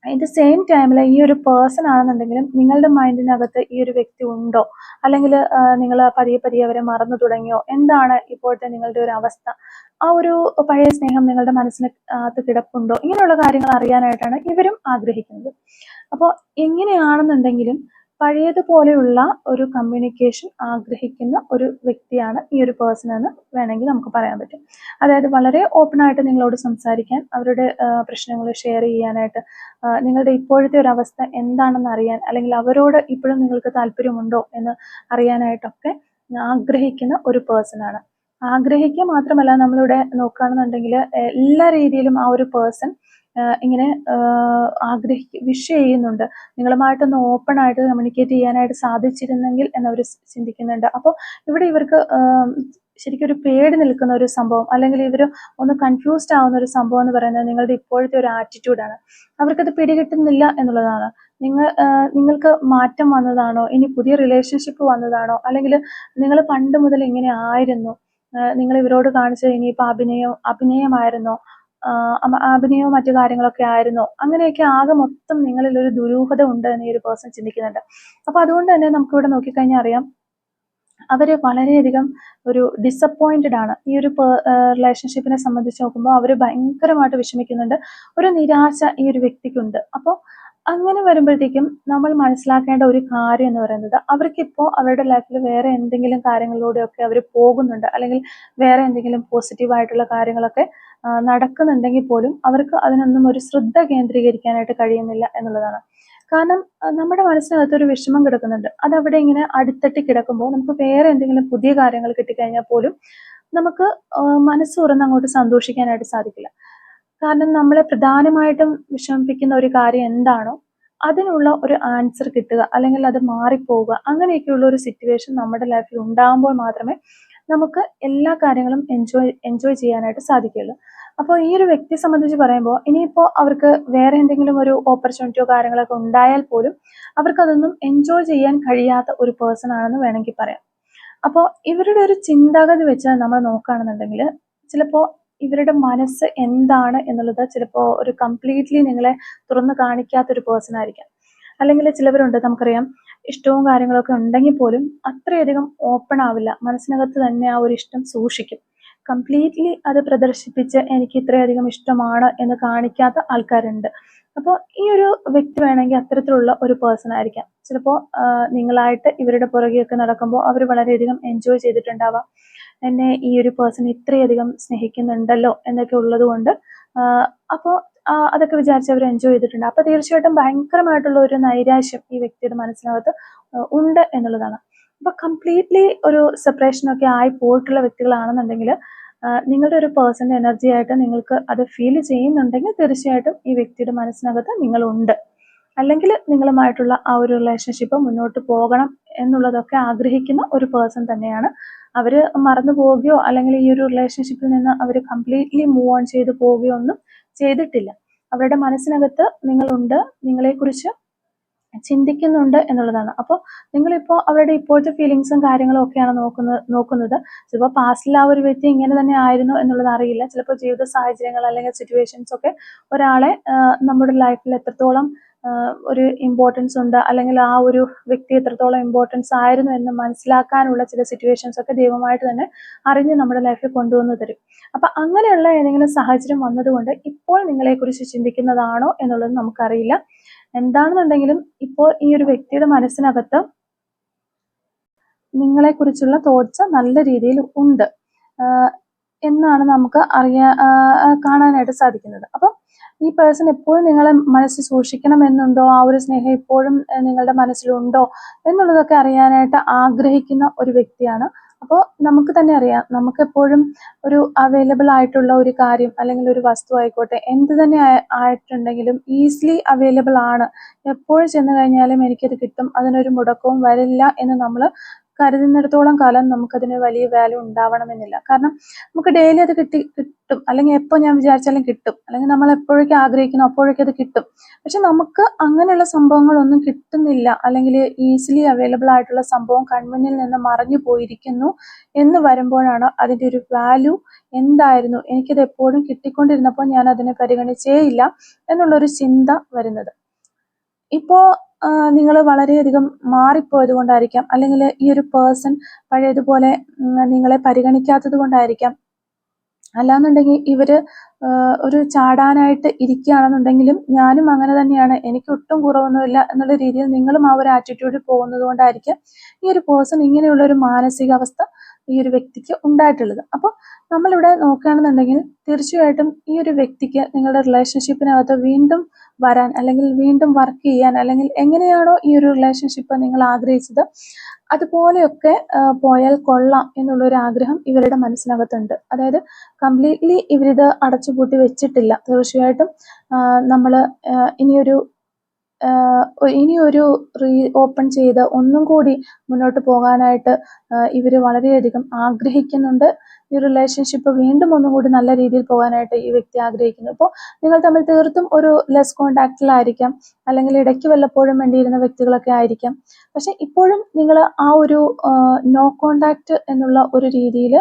Speaker 1: അറ്റ് ദ സെയിം ടൈമിൽ ഈ ഒരു പേഴ്സൺ ആണെന്നുണ്ടെങ്കിലും നിങ്ങളുടെ മൈൻഡിനകത്ത് ഈ ഒരു വ്യക്തി ഉണ്ടോ അല്ലെങ്കിൽ നിങ്ങൾ പതിയെ പതിയെ അവരെ മറന്നു തുടങ്ങിയോ എന്താണ് ഇപ്പോഴത്തെ നിങ്ങളുടെ ഒരു അവസ്ഥ ആ ഒരു പഴയ സ്നേഹം നിങ്ങളുടെ മനസ്സിന് അകത്ത് കിടപ്പുണ്ടോ ഇങ്ങനെയുള്ള കാര്യങ്ങൾ അറിയാനായിട്ടാണ് ഇവരും ആഗ്രഹിക്കുന്നത് അപ്പോൾ എങ്ങനെയാണെന്നുണ്ടെങ്കിലും പഴയതുപോലെയുള്ള ഒരു കമ്മ്യൂണിക്കേഷൻ ആഗ്രഹിക്കുന്ന ഒരു വ്യക്തിയാണ് ഈ ഒരു പേഴ്സൺ എന്ന് വേണമെങ്കിൽ നമുക്ക് പറയാൻ പറ്റും അതായത് വളരെ ഓപ്പൺ ആയിട്ട് നിങ്ങളോട് സംസാരിക്കാൻ അവരുടെ പ്രശ്നങ്ങൾ ഷെയർ ചെയ്യാനായിട്ട് നിങ്ങളുടെ ഇപ്പോഴത്തെ ഒരു അവസ്ഥ എന്താണെന്ന് അറിയാൻ അല്ലെങ്കിൽ അവരോട് ഇപ്പോഴും നിങ്ങൾക്ക് താല്പര്യമുണ്ടോ എന്ന് അറിയാനായിട്ടൊക്കെ ആഗ്രഹിക്കുന്ന ഒരു പേഴ്സണാണ് ആഗ്രഹിക്കുക മാത്രമല്ല നമ്മളിവിടെ നോക്കുകയാണെന്നുണ്ടെങ്കിൽ എല്ലാ രീതിയിലും ആ ഒരു പേഴ്സൺ ഇങ്ങനെ ആഗ്രഹിക്കും വിഷ് ചെയ്യുന്നുണ്ട് നിങ്ങളുമായിട്ടൊന്ന് ഓപ്പണായിട്ട് കമ്മ്യൂണിക്കേറ്റ് ചെയ്യാനായിട്ട് സാധിച്ചിരുന്നെങ്കിൽ എന്നവർ ചിന്തിക്കുന്നുണ്ട് അപ്പോൾ ഇവിടെ ഇവർക്ക് ശരിക്കും ഒരു പേടി നിൽക്കുന്ന ഒരു സംഭവം അല്ലെങ്കിൽ ഇവർ ഒന്ന് കൺഫ്യൂസ്ഡ് ആവുന്ന ഒരു സംഭവം എന്ന് പറയുന്നത് നിങ്ങളുടെ ഇപ്പോഴത്തെ ഒരു ആറ്റിറ്റ്യൂഡാണ് അവർക്കത് പിടികിട്ടുന്നില്ല എന്നുള്ളതാണ് നിങ്ങൾ നിങ്ങൾക്ക് മാറ്റം വന്നതാണോ ഇനി പുതിയ റിലേഷൻഷിപ്പ് വന്നതാണോ അല്ലെങ്കിൽ നിങ്ങൾ പണ്ട് മുതൽ ഇങ്ങനെ ആയിരുന്നു നിങ്ങൾ ഇവരോട് കാണിച്ചത് ഇനിയിപ്പോൾ അഭിനയം അഭിനയമായിരുന്നോ ആഭിനയോ മറ്റു കാര്യങ്ങളൊക്കെ ആയിരുന്നോ അങ്ങനെയൊക്കെ ആകെ മൊത്തം നിങ്ങളിൽ ഒരു ദുരൂഹത ഉണ്ട് എന്ന് ഈ ഒരു പേഴ്സൺ ചിന്തിക്കുന്നുണ്ട് അപ്പൊ അതുകൊണ്ട് തന്നെ നമുക്കിവിടെ നോക്കിക്കഴിഞ്ഞാൽ അറിയാം അവര് വളരെയധികം ഒരു ഡിസപ്പോയിന്റഡ് ആണ് ഈ ഒരു റിലേഷൻഷിപ്പിനെ സംബന്ധിച്ച് നോക്കുമ്പോൾ അവർ ഭയങ്കരമായിട്ട് വിഷമിക്കുന്നുണ്ട് ഒരു നിരാശ ഈ ഒരു വ്യക്തിക്കുണ്ട് അപ്പോൾ അങ്ങനെ വരുമ്പോഴത്തേക്കും നമ്മൾ മനസ്സിലാക്കേണ്ട ഒരു കാര്യം എന്ന് പറയുന്നത് അവർക്കിപ്പോൾ അവരുടെ ലൈഫിൽ വേറെ എന്തെങ്കിലും കാര്യങ്ങളിലൂടെയൊക്കെ അവർ പോകുന്നുണ്ട് അല്ലെങ്കിൽ വേറെ എന്തെങ്കിലും പോസിറ്റീവായിട്ടുള്ള കാര്യങ്ങളൊക്കെ നടക്കുന്നുണ്ടെങ്കിൽ പോലും അവർക്ക് അതിനൊന്നും ഒരു ശ്രദ്ധ കേന്ദ്രീകരിക്കാനായിട്ട് കഴിയുന്നില്ല എന്നുള്ളതാണ് കാരണം നമ്മുടെ മനസ്സിനകത്ത് ഒരു വിഷമം കിടക്കുന്നുണ്ട് അതവിടെ ഇങ്ങനെ അടുത്തട്ടി കിടക്കുമ്പോൾ നമുക്ക് വേറെ എന്തെങ്കിലും പുതിയ കാര്യങ്ങൾ കിട്ടിക്കഴിഞ്ഞാൽ പോലും നമുക്ക് മനസ്സ് തുറന്ന് അങ്ങോട്ട് സന്തോഷിക്കാനായിട്ട് സാധിക്കില്ല കാരണം നമ്മളെ പ്രധാനമായിട്ടും വിഷമിപ്പിക്കുന്ന ഒരു കാര്യം എന്താണോ അതിനുള്ള ഒരു ആൻസർ കിട്ടുക അല്ലെങ്കിൽ അത് മാറിപ്പോവുക അങ്ങനെയൊക്കെയുള്ള ഒരു സിറ്റുവേഷൻ നമ്മുടെ ലൈഫിൽ ഉണ്ടാകുമ്പോൾ മാത്രമേ നമുക്ക് എല്ലാ കാര്യങ്ങളും എൻജോയ് എൻജോയ് ചെയ്യാനായിട്ട് സാധിക്കുള്ളൂ അപ്പോൾ ഈ ഒരു വ്യക്തിയെ സംബന്ധിച്ച് പറയുമ്പോൾ ഇനിയിപ്പോൾ അവർക്ക് വേറെ എന്തെങ്കിലും ഒരു ഓപ്പർച്യൂണിറ്റിയോ കാര്യങ്ങളൊക്കെ ഉണ്ടായാൽ പോലും അവർക്കതൊന്നും എൻജോയ് ചെയ്യാൻ കഴിയാത്ത ഒരു പേഴ്സൺ ആണെന്ന് വേണമെങ്കിൽ പറയാം അപ്പോൾ ഇവരുടെ ഒരു ചിന്താഗതി വെച്ച് നമ്മൾ നോക്കുകയാണെന്നുണ്ടെങ്കിൽ ചിലപ്പോൾ ഇവരുടെ മനസ്സ് എന്താണ് എന്നുള്ളത് ചിലപ്പോൾ ഒരു കംപ്ലീറ്റ്ലി നിങ്ങളെ തുറന്നു കാണിക്കാത്തൊരു പേഴ്സൺ ആയിരിക്കാം അല്ലെങ്കിൽ ചിലവരുണ്ട് നമുക്കറിയാം ഇഷ്ടവും കാര്യങ്ങളൊക്കെ ഉണ്ടെങ്കിൽ പോലും അത്രയധികം ഓപ്പൺ ആവില്ല മനസ്സിനകത്ത് തന്നെ ആ ഒരു ഇഷ്ടം സൂക്ഷിക്കും കംപ്ലീറ്റ്ലി അത് പ്രദർശിപ്പിച്ച് എനിക്ക് ഇത്രയധികം ഇഷ്ടമാണ് എന്ന് കാണിക്കാത്ത ആൾക്കാരുണ്ട് അപ്പോൾ ഈ ഒരു വ്യക്തി വേണമെങ്കിൽ അത്തരത്തിലുള്ള ഒരു പേഴ്സൺ ആയിരിക്കാം ചിലപ്പോൾ നിങ്ങളായിട്ട് ഇവരുടെ പുറകെയൊക്കെ നടക്കുമ്പോൾ അവർ വളരെയധികം എൻജോയ് ചെയ്തിട്ടുണ്ടാവാം എന്നെ ഈ ഒരു പേഴ്സൺ ഇത്രയധികം സ്നേഹിക്കുന്നുണ്ടല്ലോ എന്നൊക്കെ ഉള്ളത് കൊണ്ട് അപ്പോൾ അതൊക്കെ വിചാരിച്ച് അവർ എൻജോയ് ചെയ്തിട്ടുണ്ട് അപ്പോൾ തീർച്ചയായിട്ടും ഭയങ്കരമായിട്ടുള്ള ഒരു നൈരാശ്യം ഈ വ്യക്തിയുടെ മനസ്സിനകത്ത് ഉണ്ട് എന്നുള്ളതാണ് അപ്പോൾ കംപ്ലീറ്റ്ലി ഒരു സെപ്പറേഷനൊക്കെ ആയി പോയിട്ടുള്ള വ്യക്തികളാണെന്നുണ്ടെങ്കിൽ നിങ്ങളുടെ ഒരു പേഴ്സണൽ എനർജി ആയിട്ട് നിങ്ങൾക്ക് അത് ഫീൽ ചെയ്യുന്നുണ്ടെങ്കിൽ തീർച്ചയായിട്ടും ഈ വ്യക്തിയുടെ മനസ്സിനകത്ത് നിങ്ങളുണ്ട് അല്ലെങ്കിൽ നിങ്ങളുമായിട്ടുള്ള ആ ഒരു റിലേഷൻഷിപ്പ് മുന്നോട്ട് പോകണം എന്നുള്ളതൊക്കെ ആഗ്രഹിക്കുന്ന ഒരു പേഴ്സൺ തന്നെയാണ് അവർ മറന്നു പോവുകയോ അല്ലെങ്കിൽ ഈ ഒരു റിലേഷൻഷിപ്പിൽ നിന്ന് അവർ കംപ്ലീറ്റ്ലി മൂവ് ഓൺ ചെയ്ത് പോവുകയോ ഒന്നും ചെയ്തിട്ടില്ല അവരുടെ മനസ്സിനകത്ത് നിങ്ങളുണ്ട് നിങ്ങളെക്കുറിച്ച് ചിന്തിക്കുന്നുണ്ട് എന്നുള്ളതാണ് അപ്പോൾ നിങ്ങളിപ്പോൾ അവരുടെ ഇപ്പോഴത്തെ ഫീലിങ്സും കാര്യങ്ങളും ഒക്കെയാണ് നോക്കുന്നത് നോക്കുന്നത് ചിലപ്പോൾ പാസ്റ്റിൽ ആ ഒരു വ്യക്തി ഇങ്ങനെ തന്നെ ആയിരുന്നു എന്നുള്ളത് അറിയില്ല ചിലപ്പോൾ ജീവിത സാഹചര്യങ്ങൾ അല്ലെങ്കിൽ സിറ്റുവേഷൻസ് ഒക്കെ ഒരാളെ നമ്മുടെ ലൈഫിൽ എത്രത്തോളം ഒരു ഇമ്പോർട്ടൻസ് ഉണ്ട് അല്ലെങ്കിൽ ആ ഒരു വ്യക്തി എത്രത്തോളം ഇമ്പോർട്ടൻസ് ആയിരുന്നു എന്ന് മനസ്സിലാക്കാനുള്ള ചില സിറ്റുവേഷൻസ് ഒക്കെ ദൈവമായിട്ട് തന്നെ അറിഞ്ഞ് നമ്മുടെ ലൈഫിൽ കൊണ്ടുവന്നു തരും അപ്പൊ അങ്ങനെയുള്ള ഏതെങ്കിലും സാഹചര്യം വന്നതുകൊണ്ട് ഇപ്പോൾ നിങ്ങളെക്കുറിച്ച് ചിന്തിക്കുന്നതാണോ എന്നുള്ളത് നമുക്കറിയില്ല എന്താണെന്നുണ്ടെങ്കിലും ഇപ്പോൾ ഈ ഒരു വ്യക്തിയുടെ മനസ്സിനകത്ത് നിങ്ങളെക്കുറിച്ചുള്ള തോട്ട്സ് നല്ല രീതിയിൽ ഉണ്ട് എന്നാണ് നമുക്ക് അറിയാ കാണാനായിട്ട് സാധിക്കുന്നത് അപ്പം ഈ പേഴ്സൺ എപ്പോഴും നിങ്ങളെ മനസ്സിൽ സൂക്ഷിക്കണം എന്നുണ്ടോ ആ ഒരു സ്നേഹം എപ്പോഴും നിങ്ങളുടെ മനസ്സിലുണ്ടോ എന്നുള്ളതൊക്കെ അറിയാനായിട്ട് ആഗ്രഹിക്കുന്ന ഒരു വ്യക്തിയാണ് അപ്പോൾ നമുക്ക് തന്നെ അറിയാം നമുക്ക് എപ്പോഴും ഒരു അവൈലബിൾ ആയിട്ടുള്ള ഒരു കാര്യം അല്ലെങ്കിൽ ഒരു വസ്തു ആയിക്കോട്ടെ എന്ത് തന്നെ ആയിട്ടുണ്ടെങ്കിലും ഈസിലി അവൈലബിൾ ആണ് എപ്പോൾ ചെന്ന് കഴിഞ്ഞാലും എനിക്കത് കിട്ടും അതിനൊരു മുടക്കവും വരില്ല എന്ന് നമ്മൾ കരുതുന്നിടത്തോളം കാലം നമുക്കതിന് വലിയ വാല്യൂ ഉണ്ടാവണമെന്നില്ല കാരണം നമുക്ക് ഡെയിലി അത് കിട്ടി കിട്ടും അല്ലെങ്കിൽ എപ്പോൾ ഞാൻ വിചാരിച്ചാലും കിട്ടും അല്ലെങ്കിൽ നമ്മൾ എപ്പോഴൊക്കെ ആഗ്രഹിക്കുന്നു അപ്പോഴൊക്കെ അത് കിട്ടും പക്ഷെ നമുക്ക് അങ്ങനെയുള്ള സംഭവങ്ങളൊന്നും കിട്ടുന്നില്ല അല്ലെങ്കിൽ ഈസിലി അവൈലബിൾ ആയിട്ടുള്ള സംഭവം കൺമുന്നിൽ നിന്ന് മറഞ്ഞു പോയിരിക്കുന്നു എന്ന് വരുമ്പോഴാണ് അതിൻ്റെ ഒരു വാല്യൂ എന്തായിരുന്നു എനിക്കത് എപ്പോഴും കിട്ടിക്കൊണ്ടിരുന്നപ്പോൾ ഞാൻ അതിനെ പരിഗണിച്ചേ ഇല്ല എന്നുള്ളൊരു ചിന്ത വരുന്നത് ഇപ്പോൾ നിങ്ങൾ വളരെയധികം മാറിപ്പോയത് കൊണ്ടായിരിക്കാം അല്ലെങ്കിൽ ഈ ഒരു പേഴ്സൺ പഴയതുപോലെ നിങ്ങളെ പരിഗണിക്കാത്തത് കൊണ്ടായിരിക്കാം അല്ലാന്നുണ്ടെങ്കിൽ ഇവര് ഒരു ചാടാനായിട്ട് ഇരിക്കുകയാണെന്നുണ്ടെങ്കിലും ഞാനും അങ്ങനെ തന്നെയാണ് എനിക്ക് ഒട്ടും കുറവൊന്നുമില്ല എന്നുള്ള രീതിയിൽ നിങ്ങളും ആ ഒരു ആറ്റിറ്റ്യൂഡിൽ പോകുന്നത് കൊണ്ടായിരിക്കാം ഈ ഒരു പേഴ്സൺ ഇങ്ങനെയുള്ള ഒരു മാനസികാവസ്ഥ ഈ ഒരു വ്യക്തിക്ക് ഉണ്ടായിട്ടുള്ളത് അപ്പോൾ നമ്മളിവിടെ നോക്കുകയാണെന്നുണ്ടെങ്കിൽ തീർച്ചയായിട്ടും ഈ ഒരു വ്യക്തിക്ക് നിങ്ങളുടെ റിലേഷൻഷിപ്പിനകത്ത് വീണ്ടും വരാൻ അല്ലെങ്കിൽ വീണ്ടും വർക്ക് ചെയ്യാൻ അല്ലെങ്കിൽ എങ്ങനെയാണോ ഈ ഒരു റിലേഷൻഷിപ്പ് നിങ്ങൾ ആഗ്രഹിച്ചത് അതുപോലെയൊക്കെ പോയാൽ കൊള്ളാം എന്നുള്ളൊരു ആഗ്രഹം ഇവരുടെ മനസ്സിനകത്തുണ്ട് അതായത് കംപ്ലീറ്റ്ലി ഇവരിത് അടച്ചുപൂട്ടി വെച്ചിട്ടില്ല തീർച്ചയായിട്ടും നമ്മൾ ഇനിയൊരു ഇനി ഒരു റീ ഓപ്പൺ ചെയ്ത് ഒന്നും കൂടി മുന്നോട്ട് പോകാനായിട്ട് ഇവർ വളരെയധികം ആഗ്രഹിക്കുന്നുണ്ട് ഈ റിലേഷൻഷിപ്പ് വീണ്ടും ഒന്നും കൂടി നല്ല രീതിയിൽ പോകാനായിട്ട് ഈ വ്യക്തി ആഗ്രഹിക്കുന്നു അപ്പോൾ നിങ്ങൾ തമ്മിൽ തീർത്തും ഒരു ലെസ് കോണ്ടാക്റ്റിലായിരിക്കാം അല്ലെങ്കിൽ ഇടയ്ക്ക് വല്ലപ്പോഴും വേണ്ടിയിരുന്ന വ്യക്തികളൊക്കെ ആയിരിക്കാം പക്ഷെ ഇപ്പോഴും നിങ്ങൾ ആ ഒരു നോ കോണ്ടാക്റ്റ് എന്നുള്ള ഒരു രീതിയിൽ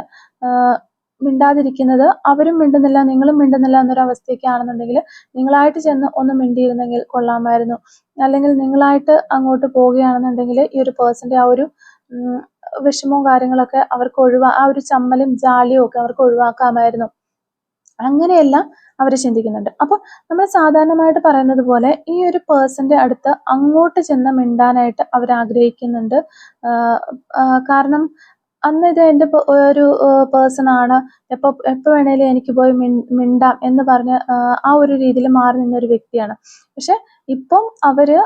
Speaker 1: മിണ്ടാതിരിക്കുന്നത് അവരും മിണ്ടുന്നില്ല നിങ്ങളും മിണ്ടുന്നില്ല എന്നൊരു അവസ്ഥയൊക്കെ ആണെന്നുണ്ടെങ്കിൽ നിങ്ങളായിട്ട് ചെന്ന് ഒന്ന് മിണ്ടിയിരുന്നെങ്കിൽ കൊള്ളാമായിരുന്നു അല്ലെങ്കിൽ നിങ്ങളായിട്ട് അങ്ങോട്ട് പോവുകയാണെന്നുണ്ടെങ്കിൽ ഈ ഒരു പേഴ്സൻ്റെ ആ ഒരു വിഷമവും കാര്യങ്ങളൊക്കെ അവർക്ക് ഒഴിവാ ആ ഒരു ചമ്മലും ജാലിയും ഒക്കെ അവർക്ക് ഒഴിവാക്കാമായിരുന്നു അങ്ങനെയെല്ലാം അവർ ചിന്തിക്കുന്നുണ്ട് അപ്പോൾ നമ്മൾ സാധാരണമായിട്ട് പറയുന്നത് പോലെ ഈ ഒരു പേഴ്സന്റെ അടുത്ത് അങ്ങോട്ട് ചെന്ന് മിണ്ടാനായിട്ട് അവർ ആഗ്രഹിക്കുന്നുണ്ട് കാരണം അന്ന് ഇത് എൻ്റെ ഒരു പേഴ്സണാണ് എപ്പോൾ എപ്പോൾ വേണേലും എനിക്ക് പോയി മിണ്ടാം എന്ന് പറഞ്ഞ് ആ ഒരു രീതിയിൽ മാറി നിന്നൊരു വ്യക്തിയാണ് പക്ഷെ ഇപ്പം അവര്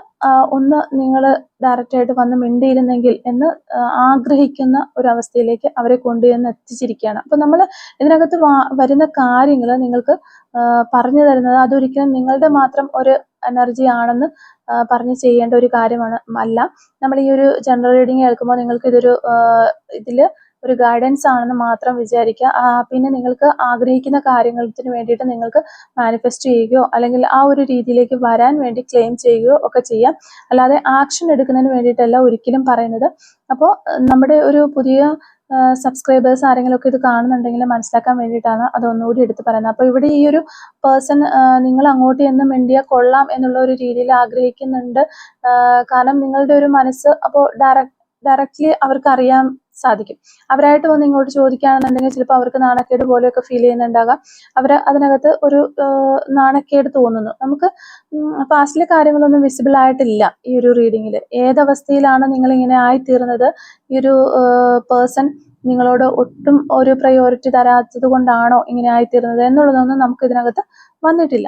Speaker 1: ഒന്ന് നിങ്ങൾ ഡയറക്റ്റായിട്ട് വന്ന് മിണ്ടിയിരുന്നെങ്കിൽ എന്ന് ആഗ്രഹിക്കുന്ന ഒരു അവസ്ഥയിലേക്ക് അവരെ കൊണ്ടുചെന്ന് എത്തിച്ചിരിക്കുകയാണ് അപ്പം നമ്മൾ ഇതിനകത്ത് വരുന്ന കാര്യങ്ങൾ നിങ്ങൾക്ക് പറഞ്ഞു തരുന്നത് അതൊരിക്കലും നിങ്ങളുടെ മാത്രം ഒരു എനർജി ആണെന്ന് പറഞ്ഞ് ചെയ്യേണ്ട ഒരു കാര്യമാണ് അല്ല നമ്മൾ ഈ ഒരു ജനറൽ റീഡിങ് കേൾക്കുമ്പോൾ നിങ്ങൾക്ക് ഇതൊരു ഇതിൽ ഒരു ഗൈഡൻസ് ആണെന്ന് മാത്രം വിചാരിക്കുക പിന്നെ നിങ്ങൾക്ക് ആഗ്രഹിക്കുന്ന കാര്യത്തിന് വേണ്ടിയിട്ട് നിങ്ങൾക്ക് മാനിഫെസ്റ്റ് ചെയ്യുകയോ അല്ലെങ്കിൽ ആ ഒരു രീതിയിലേക്ക് വരാൻ വേണ്ടി ക്ലെയിം ചെയ്യുകയോ ഒക്കെ ചെയ്യാം അല്ലാതെ ആക്ഷൻ എടുക്കുന്നതിന് വേണ്ടിയിട്ടല്ല ഒരിക്കലും പറയുന്നത് അപ്പോൾ നമ്മുടെ ഒരു പുതിയ സബ്സ്ക്രൈബേഴ്സ് ആരെങ്കിലും ഒക്കെ ഇത് കാണുന്നുണ്ടെങ്കിൽ മനസ്സിലാക്കാൻ വേണ്ടിയിട്ടാണ് അതൊന്നുകൂടി എടുത്ത് പറയുന്നത് അപ്പോൾ ഇവിടെ ഈ ഒരു പേഴ്സൺ നിങ്ങൾ അങ്ങോട്ട് എന്നും മിണ്ടിയ കൊള്ളാം എന്നുള്ള ഒരു രീതിയിൽ ആഗ്രഹിക്കുന്നുണ്ട് കാരണം നിങ്ങളുടെ ഒരു മനസ്സ് അപ്പോൾ ഡയറക്ട് ഡയറക്റ്റ്ലി അവർക്ക് അറിയാം സാധിക്കും അവരായിട്ട് വന്ന് ഇങ്ങോട്ട് ചോദിക്കുകയാണെന്നുണ്ടെങ്കിൽ ചിലപ്പോൾ അവർക്ക് നാണക്കേട് പോലെയൊക്കെ ഫീൽ ചെയ്യുന്നുണ്ടാകാം അവർ അതിനകത്ത് ഒരു നാണക്കേട് തോന്നുന്നു നമുക്ക് പാസ്റ്റിലെ കാര്യങ്ങളൊന്നും വിസിബിൾ ആയിട്ടില്ല ഈ ഒരു റീഡിങ്ങിൽ ഏതവസ്ഥയിലാണ് നിങ്ങളിങ്ങനെ ആയിത്തീർന്നത് ഈ ഒരു പേഴ്സൺ നിങ്ങളോട് ഒട്ടും ഒരു പ്രയോറിറ്റി തരാത്തത് കൊണ്ടാണോ ഇങ്ങനെ ആയിത്തീർന്നത് എന്നുള്ളതൊന്നും നമുക്ക് ഇതിനകത്ത് വന്നിട്ടില്ല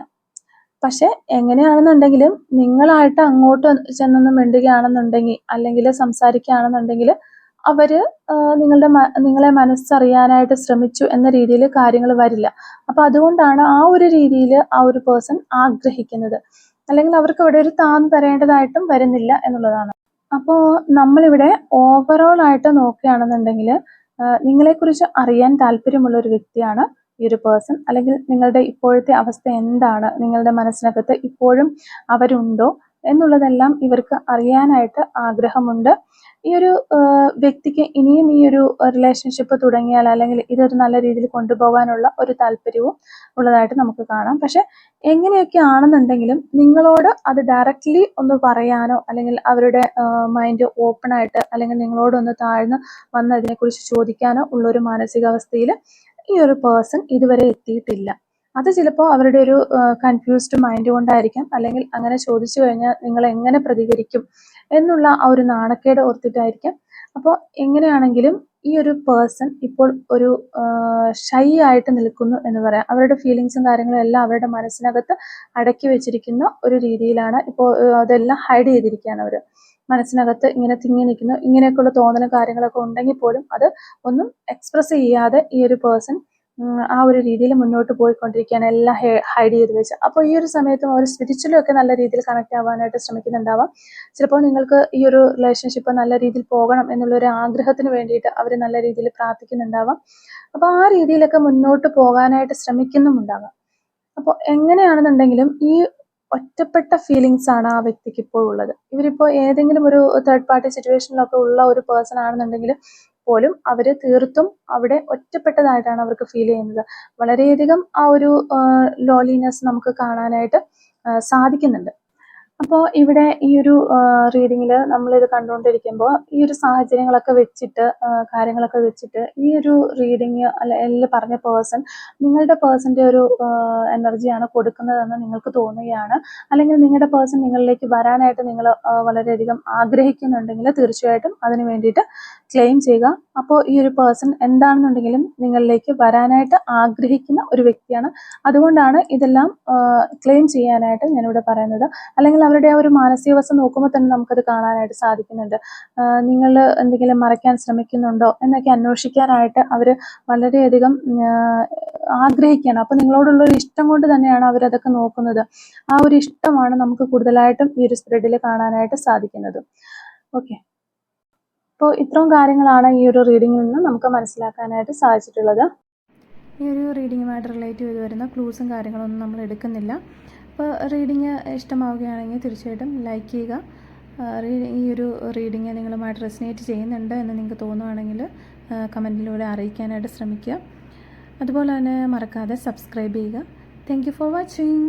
Speaker 1: പക്ഷെ എങ്ങനെയാണെന്നുണ്ടെങ്കിലും നിങ്ങളായിട്ട് അങ്ങോട്ട് ചെന്നൊന്ന് മിണ്ടുകയാണെന്നുണ്ടെങ്കിൽ അല്ലെങ്കിൽ സംസാരിക്കുകയാണെന്നുണ്ടെങ്കിൽ അവർ നിങ്ങളുടെ നിങ്ങളെ മനസ്സറിയാനായിട്ട് ശ്രമിച്ചു എന്ന രീതിയിൽ കാര്യങ്ങൾ വരില്ല അപ്പം അതുകൊണ്ടാണ് ആ ഒരു രീതിയിൽ ആ ഒരു പേഴ്സൺ ആഗ്രഹിക്കുന്നത് അല്ലെങ്കിൽ അവർക്ക് ഇവിടെ ഒരു താന്ന് തരേണ്ടതായിട്ടും വരുന്നില്ല എന്നുള്ളതാണ് അപ്പോൾ നമ്മളിവിടെ ഓവറോൾ ആയിട്ട് നോക്കുകയാണെന്നുണ്ടെങ്കിൽ നിങ്ങളെക്കുറിച്ച് അറിയാൻ താല്പര്യമുള്ള ഒരു വ്യക്തിയാണ് ഈ ഒരു പേഴ്സൺ അല്ലെങ്കിൽ നിങ്ങളുടെ ഇപ്പോഴത്തെ അവസ്ഥ എന്താണ് നിങ്ങളുടെ മനസ്സിനകത്ത് ഇപ്പോഴും അവരുണ്ടോ എന്നുള്ളതെല്ലാം ഇവർക്ക് അറിയാനായിട്ട് ആഗ്രഹമുണ്ട് ഈ ഒരു വ്യക്തിക്ക് ഇനിയും ഈ ഒരു റിലേഷൻഷിപ്പ് തുടങ്ങിയാൽ അല്ലെങ്കിൽ ഇതൊരു നല്ല രീതിയിൽ കൊണ്ടുപോകാനുള്ള ഒരു താല്പര്യവും ഉള്ളതായിട്ട് നമുക്ക് കാണാം പക്ഷെ എങ്ങനെയൊക്കെ ആണെന്നുണ്ടെങ്കിലും നിങ്ങളോട് അത് ഡയറക്റ്റ്ലി ഒന്ന് പറയാനോ അല്ലെങ്കിൽ അവരുടെ മൈൻഡ് ഓപ്പൺ ആയിട്ട് അല്ലെങ്കിൽ നിങ്ങളോടൊന്ന് താഴ്ന്ന് വന്ന് അതിനെക്കുറിച്ച് ചോദിക്കാനോ ഉള്ള ഒരു മാനസികാവസ്ഥയിൽ ഈ ഒരു പേഴ്സൺ ഇതുവരെ എത്തിയിട്ടില്ല അത് ചിലപ്പോൾ അവരുടെ ഒരു കൺഫ്യൂസ്ഡ് മൈൻഡ് കൊണ്ടായിരിക്കാം അല്ലെങ്കിൽ അങ്ങനെ ചോദിച്ചു കഴിഞ്ഞാൽ നിങ്ങൾ എങ്ങനെ പ്രതികരിക്കും എന്നുള്ള ആ ഒരു നാണക്കേട് ഓർത്തിട്ടായിരിക്കാം അപ്പോൾ എങ്ങനെയാണെങ്കിലും ഈ ഒരു പേഴ്സൺ ഇപ്പോൾ ഒരു ഷൈ ആയിട്ട് നിൽക്കുന്നു എന്ന് പറയാം അവരുടെ ഫീലിങ്സും കാര്യങ്ങളും എല്ലാം അവരുടെ മനസ്സിനകത്ത് അടക്കി വെച്ചിരിക്കുന്ന ഒരു രീതിയിലാണ് ഇപ്പോൾ അതെല്ലാം ഹൈഡ് ചെയ്തിരിക്കുകയാണ് അവർ മനസ്സിനകത്ത് ഇങ്ങനെ തിങ്ങി നിൽക്കുന്നു ഇങ്ങനെയൊക്കെയുള്ള തോന്നലും കാര്യങ്ങളൊക്കെ ഉണ്ടെങ്കിൽ പോലും അത് ഒന്നും എക്സ്പ്രസ് ചെയ്യാതെ ഈ ഒരു പേഴ്സൺ ആ ഒരു രീതിയിൽ മുന്നോട്ട് പോയിക്കൊണ്ടിരിക്കുകയാണ് എല്ലാം ഹൈഡ് ചെയ്ത് വെച്ച് അപ്പോൾ ഈ ഒരു സമയത്തും അവർ സ്പിരിച്വലും ഒക്കെ നല്ല രീതിയിൽ കണക്ട് ആവാനായിട്ട് ശ്രമിക്കുന്നുണ്ടാവാം ചിലപ്പോൾ നിങ്ങൾക്ക് ഈ ഒരു റിലേഷൻഷിപ്പ് നല്ല രീതിയിൽ പോകണം എന്നുള്ളൊരു ആഗ്രഹത്തിന് വേണ്ടിയിട്ട് അവർ നല്ല രീതിയിൽ പ്രാർത്ഥിക്കുന്നുണ്ടാവാം അപ്പോൾ ആ രീതിയിലൊക്കെ മുന്നോട്ട് പോകാനായിട്ട് ശ്രമിക്കുന്നുമുണ്ടാവാം അപ്പോൾ എങ്ങനെയാണെന്നുണ്ടെങ്കിലും ഈ ഒറ്റപ്പെട്ട ഫീലിങ്സ് ആണ് ആ വ്യക്തിക്ക് ഇപ്പോൾ ഉള്ളത് ഇവരിപ്പോൾ ഏതെങ്കിലും ഒരു തേർഡ് പാർട്ടി സിറ്റുവേഷനിലൊക്കെ ഉള്ള ഒരു പേഴ്സൺ ആണെന്നുണ്ടെങ്കിൽ പോലും അവർ തീർത്തും അവിടെ ഒറ്റപ്പെട്ടതായിട്ടാണ് അവർക്ക് ഫീൽ ചെയ്യുന്നത് വളരെയധികം ആ ഒരു ലോലിനെസ് നമുക്ക് കാണാനായിട്ട് സാധിക്കുന്നുണ്ട് അപ്പോൾ ഇവിടെ ഈ ഒരു റീഡിങ്ങിൽ നമ്മളിത് കണ്ടുകൊണ്ടിരിക്കുമ്പോൾ ഈ ഒരു സാഹചര്യങ്ങളൊക്കെ വെച്ചിട്ട് കാര്യങ്ങളൊക്കെ വെച്ചിട്ട് ഈ ഒരു റീഡിങ് അല്ല പറഞ്ഞ പേഴ്സൺ നിങ്ങളുടെ പേഴ്സൻ്റെ ഒരു എനർജിയാണ് കൊടുക്കുന്നതെന്ന് നിങ്ങൾക്ക് തോന്നുകയാണ് അല്ലെങ്കിൽ നിങ്ങളുടെ പേഴ്സൺ നിങ്ങളിലേക്ക് വരാനായിട്ട് നിങ്ങൾ വളരെയധികം ആഗ്രഹിക്കുന്നുണ്ടെങ്കിൽ തീർച്ചയായിട്ടും അതിന് വേണ്ടിയിട്ട് ക്ലെയിം ചെയ്യുക അപ്പോൾ ഈ ഒരു പേഴ്സൺ എന്താണെന്നുണ്ടെങ്കിലും നിങ്ങളിലേക്ക് വരാനായിട്ട് ആഗ്രഹിക്കുന്ന ഒരു വ്യക്തിയാണ് അതുകൊണ്ടാണ് ഇതെല്ലാം ക്ലെയിം ചെയ്യാനായിട്ട് ഞാനിവിടെ പറയുന്നത് അല്ലെങ്കിൽ അവരുടെ ആ ഒരു മാനസികാവസ്ഥ നോക്കുമ്പോൾ തന്നെ നമുക്കത് കാണാനായിട്ട് സാധിക്കുന്നുണ്ട് നിങ്ങൾ എന്തെങ്കിലും മറയ്ക്കാൻ ശ്രമിക്കുന്നുണ്ടോ എന്നൊക്കെ അന്വേഷിക്കാനായിട്ട് അവർ വളരെയധികം ആഗ്രഹിക്കുകയാണ് അപ്പം നിങ്ങളോടുള്ള ഒരു ഇഷ്ടം കൊണ്ട് തന്നെയാണ് അവരതൊക്കെ നോക്കുന്നത് ആ ഒരു ഇഷ്ടമാണ് നമുക്ക് കൂടുതലായിട്ടും ഈ ഒരു സ്പ്രെഡിൽ കാണാനായിട്ട് സാധിക്കുന്നത് ഓക്കെ അപ്പോൾ ഇത്രയും കാര്യങ്ങളാണ് ഈ ഒരു റീഡിങ്ങിൽ നിന്ന് നമുക്ക് മനസ്സിലാക്കാനായിട്ട് സാധിച്ചിട്ടുള്ളത് ഈ ഒരു റീഡിങ്ങുമായിട്ട് റിലേറ്റ് ചെയ്ത് വരുന്ന ക്ലൂസും കാര്യങ്ങളൊന്നും നമ്മൾ എടുക്കുന്നില്ല അപ്പോൾ റീഡിങ് ഇഷ്ടമാവുകയാണെങ്കിൽ തീർച്ചയായിട്ടും ലൈക്ക് ചെയ്യുക ഈ ഒരു റീഡിങ് നിങ്ങളുമായിട്ട് റെസിനേറ്റ് ചെയ്യുന്നുണ്ട് എന്ന് നിങ്ങൾക്ക് തോന്നുവാണെങ്കിൽ കമൻറ്റിലൂടെ അറിയിക്കാനായിട്ട് ശ്രമിക്കുക അതുപോലെ തന്നെ മറക്കാതെ സബ്സ്ക്രൈബ് ചെയ്യുക താങ്ക് ഫോർ വാച്ചിങ്